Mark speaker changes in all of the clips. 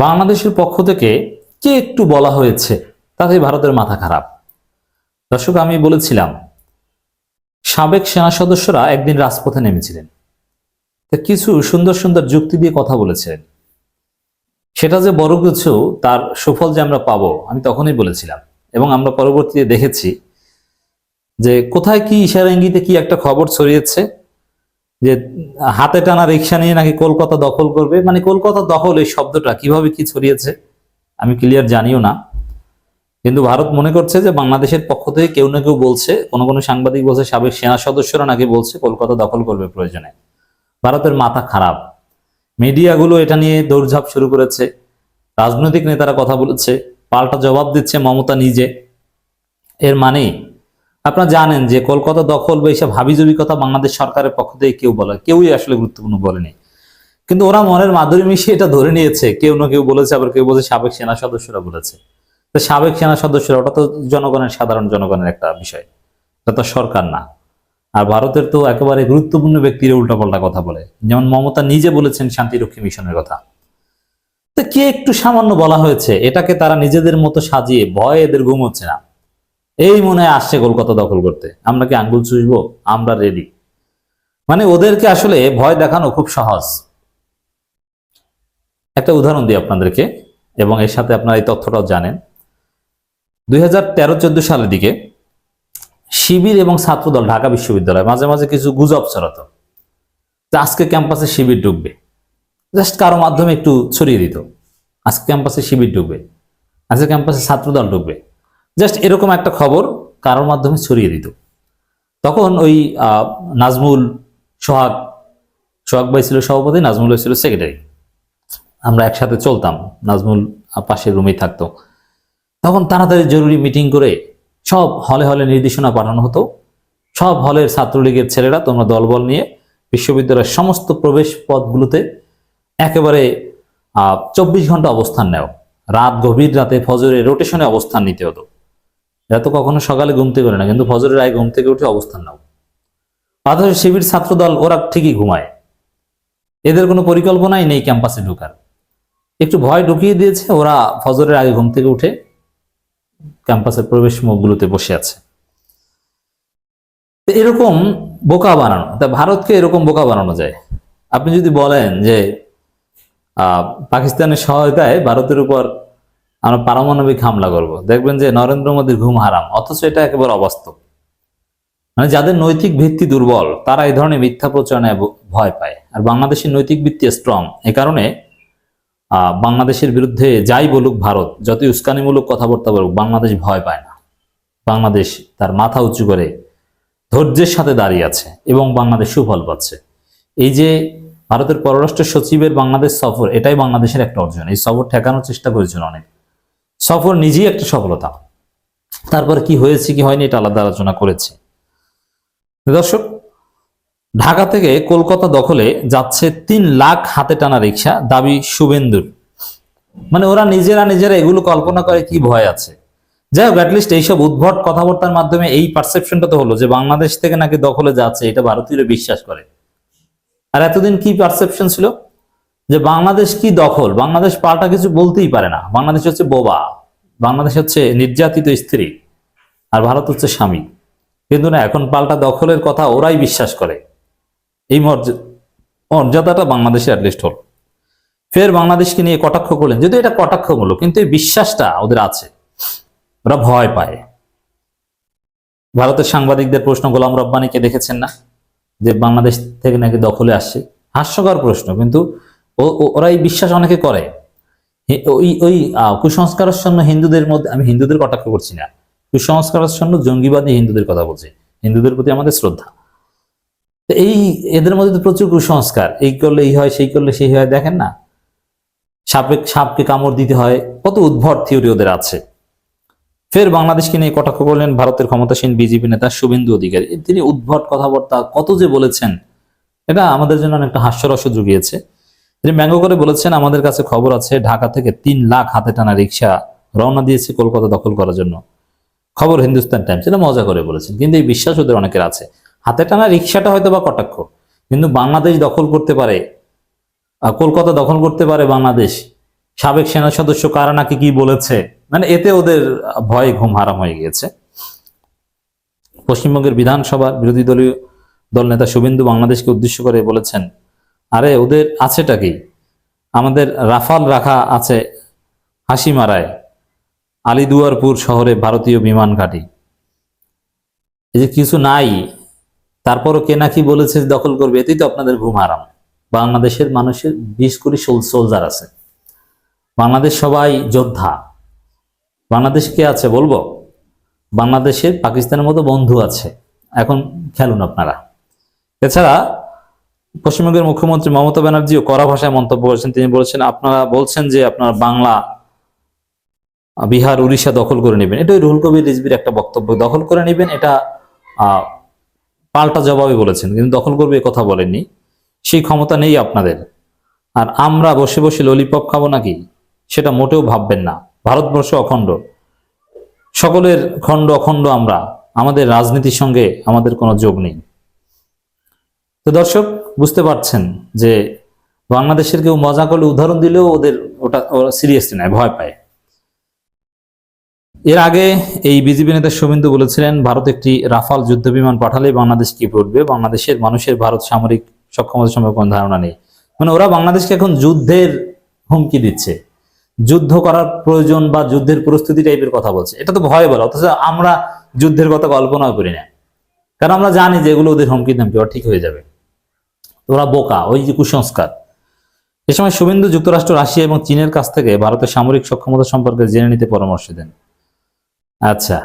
Speaker 1: বাংলাদেশের পক্ষ থেকে কে একটু বলা হয়েছে, তাতে ভারতের মাথা খারাপ। দর্শক, আমি বলেছিলাম, সাবেক সেনা সদস্যরা একদিন রাজপথে নেমেছিলেন। কিছু সুন্দর সুন্দর যুক্তি দিয়ে কথা বলেছিলেন। সেটা যে বড় কিছু, তার সুফল যে আমরা পাবো, আমি তখনই বলেছিলাম। এবং আমরা পরবর্তীতে দেখেছি যে কোথায় কি ইশারা ইঙ্গিতে কি একটা খবর ছড়িয়েছে যে হাতে টানা রিক্সা নিয়ে নাকি কলকাতা দখল করবে মানে কলকাতা দখল এই শব্দটা কীভাবে কি ছড়িয়েছে, আমি ক্লিয়ার জানিও না। কিন্তু ভারত মনে করছে যে বাংলাদেশের পক্ষ থেকে কেউ না কেউ বলছে, কোনো কোনো সাংবাদিক বলছে, সাবেক সেনা সদস্যরা নাকি বলছে কলকাতা দখল করবে প্রয়োজনে। ভারতের মাথা খারাপ। মিডিয়াগুলো এটা নিয়ে দৌড়ঝাঁপ শুরু করেছে। রাজনৈতিক নেতারা কথা বলেছে, পাল্টা জবাব দিচ্ছে মমতা নিজে। এর মানে আপনারা জানেন যে কলকাতা দখল বা এইসব হাবিজবি কথা বাংলাদেশ সরকারের পক্ষ থেকে কেউ বলে, কেউই আসলে গুরুত্বপূর্ণ বলেনি। কিন্তু ওরা মনের মাধুরী মিশিয়ে এটা ধরে নিয়েছে, কেউ না কেউ বলেছে, আবার কেউ বলছে সাবেক সেনা সদস্যরা বলেছে। তো সাবেক সেনা সদস্যরা, ওটা তো জনগণের, সাধারণ জনগণের একটা বিষয়। এটা তো সরকার না। আর ভারতের তো একেবারে গুরুত্বপূর্ণ ব্যক্তিরা উল্টাপাল্টা কথা বলে। যেমন মমতা নিজে বলেছেন শান্তিরক্ষী মিশনের কথা। তো কে একটু সামান্য বলা হয়েছে? এটাকে তারা নিজেদের মতো সাজিয়ে, ভয় এদের ঘুম হচ্ছে না। এই মনে আসছে কলকাতা দখল করতে। আমরা কি আঙ্গুল চুষবো? আমরা রেডি মানে ওদেরকে আসলে ভয় দেখানো খুব সহজ। একটা উদাহরণ দিই আপনাদেরকে, এবং এর সাথে আপনারা এই তথ্যটাও জানেন। দুই হাজার সালের দিকে শিবির এবং ছাত্রদল ঢাকা বিশ্ববিদ্যালয় মাঝে মাঝে কিছু গুজব ছড়াতো। আজকে ক্যাম্পাসে শিবির ঢুকবে। জাস্ট কারও মাধ্যমে একটু ছড়িয়ে দিত। আজকে ক্যাম্পাসে শিবির ঢুকবে। আজকে ক্যাম্পাসে ছাত্রদল ঢুকবে। জাস্ট এরকম একটা খবর কারোর মাধ্যমে ছড়িয়ে দিত। তখন ওই নাজমুল সোহাগ সোহাগ ভাই ছিল সভাপতি, নাজমুল ছিল সেক্রেটারি আমরা একসাথে চলতাম, নাজমুল পাশের রুমেই থাকতো। তখন তাড়াতাড়ি জরুরি মিটিং করে সব হলে হলে নির্দেশনা পাঠানো হতো। সব হলের ছাত্রলীগের ছেলেরা, তোমরা দলবল নিয়ে বিশ্ববিদ্যালয়ের সমস্ত প্রবেশ পথগুলোতে একেবারে চব্বিশ ঘণ্টা অবস্থান নেও। রাত গভীর রাতে ফজরে রোটেশনে অবস্থান নিতে হতো। এরা তো কখনো সকালে ঘুমতে করে না, কিন্তু ফজরের আগে ঘুম থেকে উঠে অবস্থান নাও। অথচ শিবির ছাত্রদল, ওরা ঠিকই ঘুমায়। এদের কোনো পরিকল্পনাই নেই ক্যাম্পাসে ঢোকার। একটু ভয় ঢুকিয়ে দিয়েছে, ওরা ফজরের আগে ঘুম থেকে উঠে ক্যাম্পাসের প্রবেশ মুখগুলোতে বসে আছে। এরকম বোকা বানানো, তা ভারতকে এরকম বোকা বানানো যায়? আপনি যদি বলেন যে পাকিস্তানের সহায়তায় ভারতের উপর আমরা পারমাণবিক হামলা করব। দেখবেন যে নরেন্দ্র মোদীর ঘুম হারাম, অথচ এটা একেবারে অবাস্তব। মানে যাদের নৈতিক ভিত্তি দুর্বল, তারা এই ধরনের মিথ্যা প্রচারণায় ভয় পায়। আর বাংলাদেশের নৈতিক ভিত্তি স্ট্রং এ কারণে বাংলাদেশের বিরুদ্ধে যাই বলুক ভারত, যতই উস্কানিমূলক কথাবার্তা বলুক, বাংলাদেশ ভয় পায় না। বাংলাদেশ তার মাথা উঁচু করে ধৈর্যের সাথে দাঁড়িয়ে আছে এবং বাংলাদেশ সুফল পাচ্ছে। এই যে ভারতের পররাষ্ট্র সচিবের বাংলাদেশ সফর, এটাই বাংলাদেশের একটা অর্জন। এই সফর ঠেকানোর চেষ্টা করেছিল অনেক। সফর নিজেই একটা সফলতা। তারপরে কি হয়েছে, কি হয়নি এটা আলাদা আলোচনা করেছে। দর্শক, ঢাকা থেকে কলকাতা দখলে যাচ্ছে তিন লাখ হাতে টানা রিক্সা দাবি শুভেন্দুর। মানে ওরা নিজেরা নিজেরা এগুলো কল্পনা করে কি ভয় আছে। যাই হোক অ্যাটলিস্ট এইসব উদ্ভট কথাবার্তার মাধ্যমে এই পারসেপশনটা তো হলো যে বাংলাদেশ থেকে নাকি দখলে যাচ্ছে, এটা ভারতীয়রা বিশ্বাস করে। আর এতদিন কি পারসেপশন ছিল? যে বাংলাদেশ কি দখল? বাংলাদেশ পাল্টা কিছু বলতেই পারে না। বাংলাদেশ হচ্ছে বোবা। বাংলাদেশ হচ্ছে নির্যাতিত স্ত্রী। আর ভারত হচ্ছে স্বামী। কিন্তু না, এখন পাল্টা দখলের কথা ওরাই বিশ্বাস করে। এই মর্যাদা মর্যাদাটা বাংলাদেশে অ্যাটলিস্ট হল। ফের বাংলাদেশকে নিয়ে কটাক্ষ করলেন। যদি এটা কটাক্ষমূলক, কিন্তু এই বিশ্বাসটা ওদের আছে। ওরা ভয় পায়। ভারতের সাংবাদিকদের প্রশ্ন, গোলাম রব্বানিকে দেখেছেন না? যে বাংলাদেশ থেকে নাকি দখলে আসছে? হাস্যকর প্রশ্ন, কিন্তু ও- ওরা এই বিশ্বাস অনেকে করে। ওই ওই কুসংস্কারাচ্ছন্ন হিন্দুদের মধ্যে, আমি হিন্দুদের কটাক্ষ করছি না। কুসংস্কারাচ্ছন্ন, জঙ্গিবাদী হিন্দুদের কথা বলছি। হিন্দুদের প্রতি আমাদের শ্রদ্ধা। এই, এদের মধ্যে তো প্রচুর কুসংস্কার। এই করলে এই হয়, সেই করলে সেই হয়, দেখেন না? সাপে, সাপকে কামড় দিতে হয়, কত উদ্ভট থিওরি ওদের আছে। ফের বাংলাদেশকে নিয়ে কটাক্ষ করলেন ভারতের ক্ষমতাসীন বিজেপি নেতা শুভেন্দু অধিকারী। তিনি উদ্ভট কথাবার্তা কত যে বলেছেন, এটা আমাদের জন্য অনেকটা হাস্যরস জুগিয়েছে। তিনি ব্যঙ্গ করে বলেছেন, আমাদের কাছে খবর আছে, ঢাকা থেকে তিন লাখ হাতে টানা রিক্সা রওনা দিয়েছে কলকাতা দখল করার জন্য। খবর হিন্দুস্তান টাইমস। এটা মজা করে বলেছেন, কিন্তু এই বিশ্বাস ওদের অনেকের আছে। হাতে টানা রিক্সাটা হয়তো বা কটাক্ষ, কিন্তু বাংলাদেশ দখল করতে পারে কলকাতা দখল করতে পারে বাংলাদেশ। সাবেক সেনা সদস্য কারা নাকি কি বলেছে? মানে এতে ওদের ভয়ে ঘুম হারাম হয়ে গিয়েছে। পশ্চিমবঙ্গের বিধানসভার বিরোধী দলীয় দল নেতা শুভেন্দু বাংলাদেশকে উদ্দেশ্য করে বলেছেন আরে ওদের আছেটা কি? আমাদের রাফাল রাখা আছে হাসিমারায়, আলিদুয়ারপুর শহরে ভারতীয় বিমান ঘাঁটি। এই যে কিছু নাই, তারপরও কে নাকি বলেছে দখল করবে, এতেই তো আপনাদের ঘুম হারাম। বাংলাদেশের মানুষের বিশ কোটি সোলজার আছে। বাংলাদেশ সবাই যোদ্ধা। বাংলাদেশ কে আছে বলব? বাংলাদেশের পাকিস্তানের মতো বন্ধু আছে। এখন খেলুন আপনারা। এছাড়া পশ্চিমবঙ্গের মুখ্যমন্ত্রী মমতা ব্যানার্জিও কড়া ভাষায় মন্তব্য করেছেন। তিনি বলেছেন, আপনারা বলছেন যে আপনার বাংলা বিহার, উড়িষ্যা দখল করে নেবেন। এটা রুহুল কবির রিজবির একটা বক্তব্য। দখল করে নেবেন এটা পাল্টা জবাবে বলেছেন, কিন্তু দখল করবে এ কথা বলেননি। সেই ক্ষমতা নেই আপনাদের। আর আমরা বসে বসে ললিপপ খাব নাকি? সেটা মোটেও ভাববেন না। ভারতবর্ষ অখণ্ড। সকলের খণ্ড অখণ্ড আমরা। আমাদের রাজনীতির সঙ্গে আমাদের কোনো যোগ নেই। তো দর্শক, বুঝতে পারছেন যে বাংলাদেশের কেউ মজা করলে উদাহরণ দিলেও ওদের ওটা ওরা সিরিয়াসলি নেয় ভয় পায়। এর আগে এই বিজেপি নেতা শুভেন্দু বলেছিলেন, ভারত একটি রাফাল যুদ্ধ বিমান পাঠালে বাংলাদেশ কি করবে? বাংলাদেশের মানুষের ভারত সামরিক সক্ষমতা সম্পর্কে কোনো ধারণা নেই। মানে ওরা বাংলাদেশকে এখন যুদ্ধের হুমকি দিচ্ছে। যুদ্ধ করার প্রয়োজন বা যুদ্ধের প্রস্তুতি টাইপের কথা বলছে। এটা তো ভয় বলা অথচ আমরা যুদ্ধের কথা কল্পনা করি না। কারণ আমরা জানি যে এগুলো ওদের হুমকি ধামকি ঠিক হয়ে যাবে। ওরা বোকা, ওই যে কুসংস্কার। এ সময় শুভেন্দু যুক্তরাষ্ট্র, রাশিয়া এবং চীনের কাছ থেকে ভারতের সামরিক সক্ষমতা সম্পর্কে জেনে নিতে পরামর্শ দেন। আচ্ছা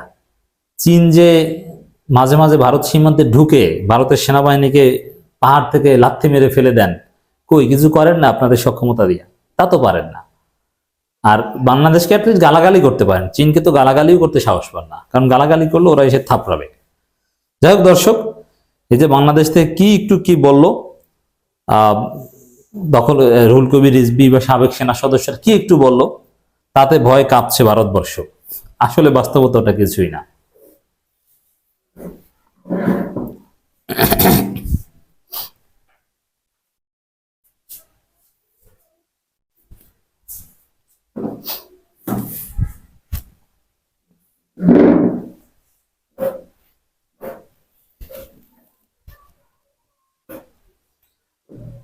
Speaker 1: চীন যে মাঝে মাঝে ভারত সীমান্তে ঢুকে ভারতের সেনাবাহিনীকে পাহাড় থেকে লাথি মেরে ফেলে দেন, কই, কিছু করেন না আপনাদের সক্ষমতা দিয়ে? তা তো পারেন না। আর বাংলাদেশকে অ্যাটলিস্ট গালাগালি করতে পারেন। চীনকে তো গালাগালিও করতে সাহস পান না, কারণ গালাগালি করলে ওরা এসে থাপড়াবে। যাই হোক দর্শক, এই যে বাংলাদেশ থেকে কি একটু কি বলল দখল রুহুল কবির রিজবি বা সাবেক সেনা সদস্যরা কি একটু বলল? তাতে ভয় কাঁপছে ভারতবর্ষ। আসলে বাস্তবতা কিছুই না।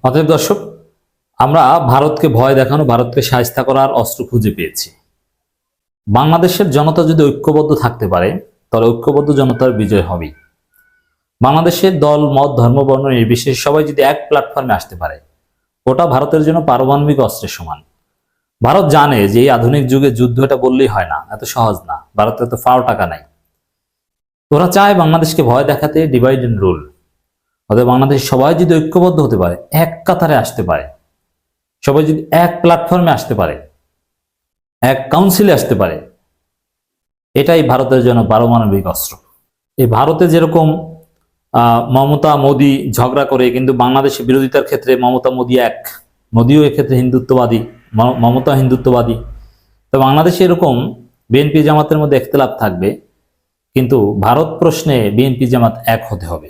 Speaker 1: অতএব দর্শক, আমরা ভারতকে ভয় দেখানো, ভারতকে সাহায্য করার অস্ত্র খুঁজে পেয়েছি। বাংলাদেশের জনতা যদি ঐক্যবদ্ধ থাকতে পারে, তাহলে ঐক্যবদ্ধ জনতার বিজয় হবেই। বাংলাদেশের দল, মত, ধর্ম, বর্ণ, নির্বিশেষে সবাই যদি এক প্ল্যাটফর্মে আসতে পারে, ওটা ভারতের জন্য পারমাণবিক অস্ত্রের সমান। ভারত জানে যে এই আধুনিক যুগে যুদ্ধ এটা বললেই হয় না, এত সহজ না ভারতের তো ফাও টাকা নাই। ওরা চায় বাংলাদেশকে ভয় দেখাতে ডিভাইড এন্ড রুল অতএব বাংলাদেশ সবাই যদি ঐক্যবদ্ধ হতে পারে, এক কাতারে আসতে পারে, সবাই যদি এক প্ল্যাটফর্মে আসতে পারে, এক কাউন্সিলে আসতে পারে, এটাই ভারতের জন্য পারমাণবিক অস্ত্র। এই ভারতে যেরকম মমতা মোদি ঝগড়া করে, কিন্তু বাংলাদেশের বিরোধিতার ক্ষেত্রে মমতা মোদি এক, মোদিও এক্ষেত্রে হিন্দুত্ববাদী মমতা হিন্দুত্ববাদী। তো বাংলাদেশে এরকম বিএনপি জামাতের মধ্যে একতলাপ থাকবে, কিন্তু ভারত প্রশ্নে বিএনপি জামাত এক হতে হবে।